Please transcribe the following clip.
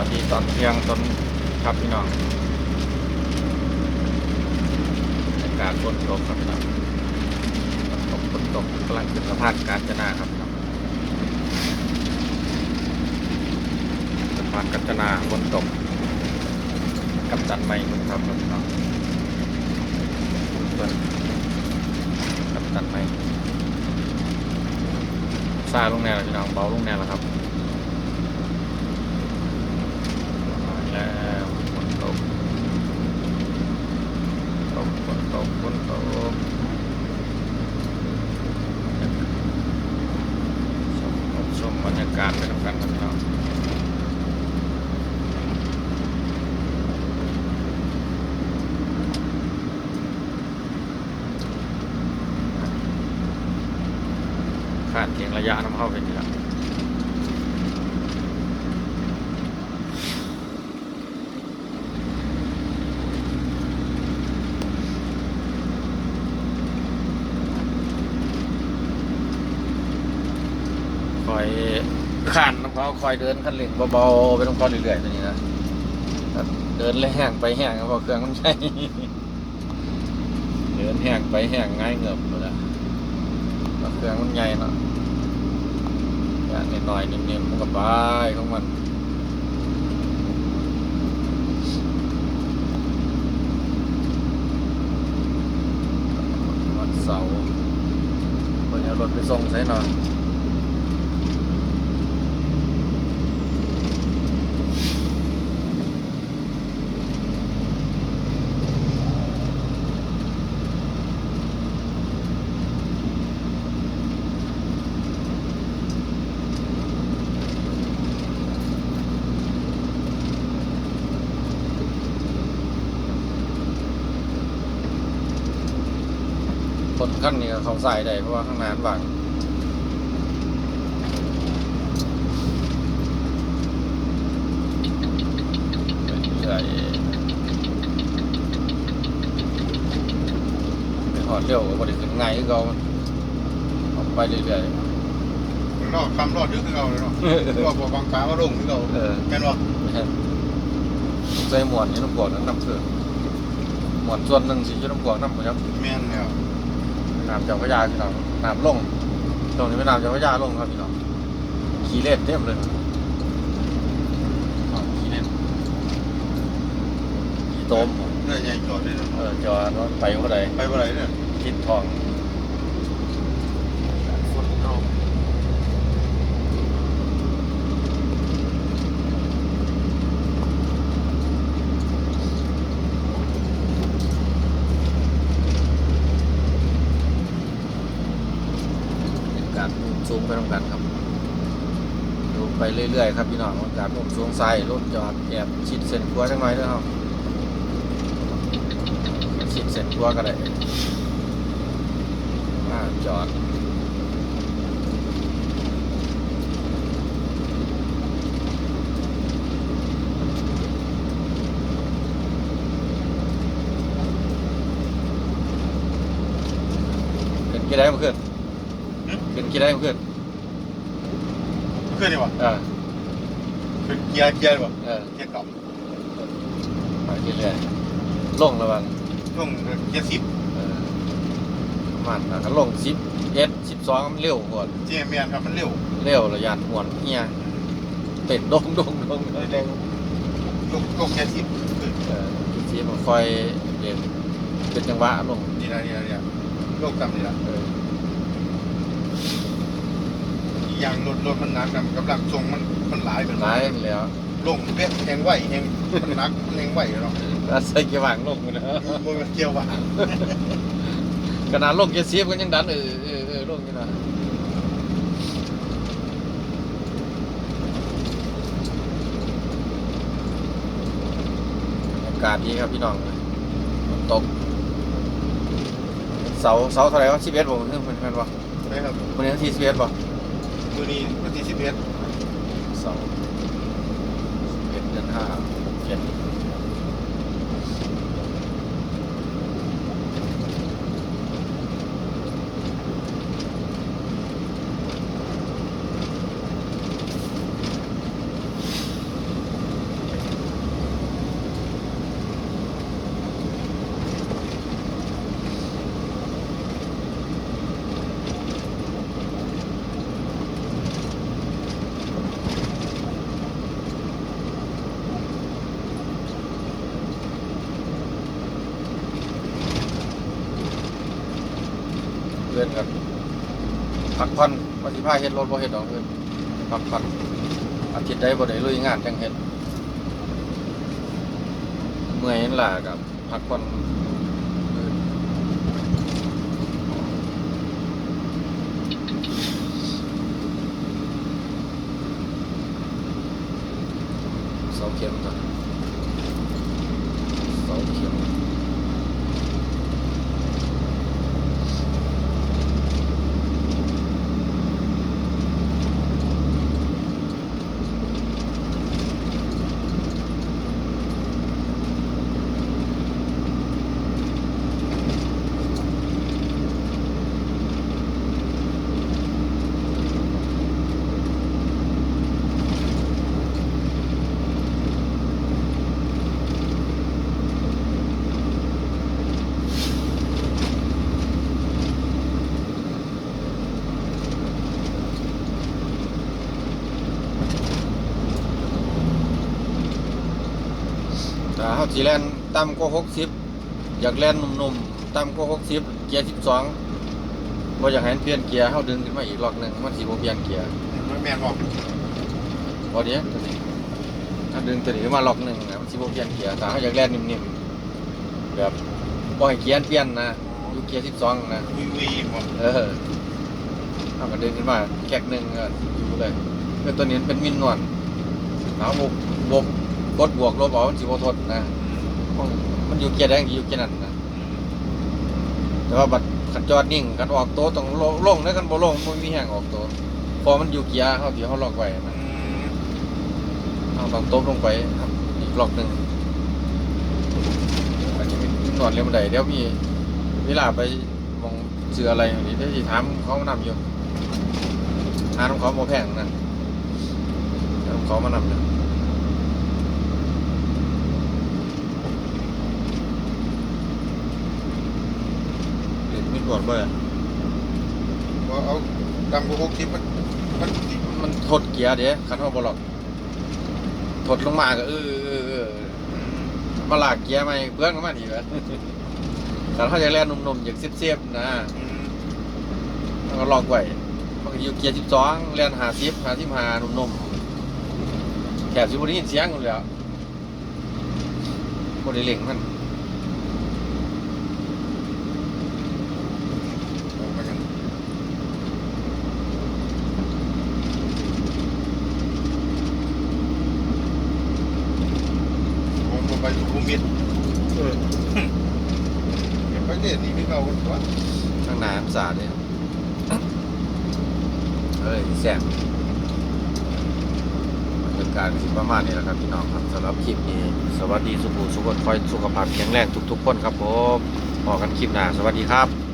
วัสดีตอนเที่ยงตอนครับพี่น้องอากาศฝนตกครับพี่น้องฝนตกฝนตกกำลังขึ้นสะพานกาญจนาครับพี่น้องสะพานกาญจนาฝนตกกับจันไม่ครับพี่น้องเพื่อนกับจันไม่ซาลงแนวแล้วพี่น้องเบาลงแนวแล้วครับ มาแล้วฝนตกตกฝนตกฝนตกชมชมบรรยากาศไปด้วยกันครับพี่น้องขาดเพีย งระยะน้ำเข้าไปนี่ละคอยขันน้ำเขาคอยเดินคันเร่งเบาๆไปตรงเขาเรื่อยๆตัวนี้นะเดินเลยแห้งไปแห้งเพราะเครื่องมันใช่เดินแห้งไปแห้งง่ายเงือบหมดละเพราะเครื่องมันใหญ่เนาะ อย่างน้อยๆนิ่มๆมันก็บายของมันวันเสาร์วันนี้รถไปส่งใช่หน่อย ขั้นนี้ก็เขาใส่ได้เพราะว่าข้างหน้ามันบางเรื่อยๆไปหอดเร็วก็บริขึ้นง่ายคือเขาออกไปเรื่อยรอดคำรอดเยอะขึ้นเราเลยเนาะรอดกว่าบางกาว่าลงขึ้นเราๆเออแม่นบ่ใส่หมวดนี่น้ำกวดน้ำเสือหมวดส่วนหนึ่งสีน้ำกวดน้ำครับแม่นแล้ว น้ำเจ้าพระยาพี่น้องน้ำลงตรงนี้เป็นน้ำเจ้าพระยาลงครับพี่น้องขี้เล็ดเต็มเลยอ๋อขี้เล็ดขี้ต้มเนื้อใหญ่จอดเลยเนาะเออจอดรถไปเท่าไหร่ไปบ่ไรเนี่ยคิดทองฝนตกเป็นการมุ่งสูง ไปตรงกันครับ ดูไปเรื่อยๆครับพี่น้องว่าการมุ่งสูงใส่รถจอดแอบชิดเส้นกัวจังหน่อยด้วยครับชิดเส้นกัวก็ได้มาจอดขึ้นกี่ได้มาขึ้นขึ้นกี่ได้มาขึ้น ขึ้นดีกว่าเออขึ้นเกียร์เกียร์ดีกว่าเออเกียร์เก่าไปเรื่อยๆลงแล้วมันลงเกียร์สิบเออมันแล้วก็ลงสิบเอสสิบสองมันเร็วกว่าเจียแมนครับมันเร็วเร็วระยานหวนเฮียเต้นดงดงดงดงดงลงลงเกียร์สิบขึ้นเออสิมันค่อยเด็นเป็นจังหวะลงนี่นะนี่นะนี่นะลงต่ำนี่นะเออ อีกอย่างรถรถมันหนักนะกำลังทรงมันมันหลายเป็นหลายแล้วลงเวทแหงไหวแหงมันหนักมันแหงไหวเนาะแล้วใส่เกียร์ว่างลงนะมันเกียร์ว่างขนาดลงเกียร์ซีฟกันยังดันเออเออเออลงอยู่นะอากาศดีครับพี่น้องฝนตกเสาเสาเท่าไหร่วะสิบเอ็ดผมนึกเป็นแม่นวะนะครับวันนี้วันที่สิบเอ็ดป่ะ มือนี้วันที่สิบเอ็ดเสาสิบเอ็ดเดือนห้าหกเจ็ด พื่อนกันพักผ่อนวันที่พาเห็ดรถบ่เห็ดดอกเพื่อนพักผ่อนอาทิตย์ใดบ่ได้ลุยงานจังเห็ดเมื่อยนั่นล่ะกับพักผ่อนสองเข็มก่อนาเฮาสิแล่นต่ำกว่า60 อยากแล่นหนุ่มๆต่ำกว่า60 เกียร์12บ่อยากให้มันเปลี่ยนเกียร์เฮาดึงขึ้นมาอีกรอบหนึงมันสิบ่เปลี่ยนเกียร์มันแม่นบอกบ่เดี๋ยวตัวนี้ถ้าดึงตัวนี้ขึ้นมาล็อกหนึงนะมันสิบ่เปลี่ยนเกียร์ถ้าเฮาอยากแล่นนิ่มๆแบบบ่ให้เกียร์เปลี่ยนนะอยู่เกียร์12นะวีวีหมดเออเอาก็ดึงขึ้นมาแก๊กหนึ่งก็อยู่เลยคือตัวนี้มันเป็นมินนวลเอาบวกบวก กดบวกลบเอามันสิบ่ทนนะมันอยู่เกียร์แดงอยู่เกียร์นั้นนะแต่ว่าบัดขันจอดนิ่งขันออกโตวต้องลงลงแล้วกันบ่ลงมันมีแห้งออกโตวพอมันอยู่เกียร์เขาที่เขาล็อกไว้นะเอาต้องโตบลงไปครับอีกล็อกหนึ่งอันนี้มินนวลเรียกมันไดเดี๋ยวมีเวลาไปมองเสืออะไรอย่างนี้เดี๋ยวสิถามเขานำอยู่หาของเขาบ่แพงนะเดี๋ยวเขามานำอยู่ เห็นมีหนวดบ่อยว่าเอาดำกว่าหกสิบมันมันมันถดเกียร์เด้คันเฮาบ่หรอกถดลงมาก็เออเออเออมาลากเกียร์ใหม่เพื่อนก็มาดีกว่าคันเฮาอยากแล่นนุ่มๆอยากเสียบๆนะมันก็ลอกไว้มันก็อยู่เกียร์12แล่น50 55นุ่มๆแถบสิบ่ได้ยินเสียงพุ่นแหล้วบ่ได้เล่งมัน ออกมาอย่างผมก็ไปสุขุมวิทเออเก็บไปเนี่ยนี่ไม่เอาตัว ข้างหน้ามันสาดเนี่ยเอ้ยแซ่บบรรยากาศสิประมาณนี้แหละครับพี่น้องครับสำหรับคลิปนี้ สวัสดีสุขุสุขคนคอยสุขภาพแข็งแรงทุกๆคนครับผมพอกันคลิปหน้าสวัสดีครับ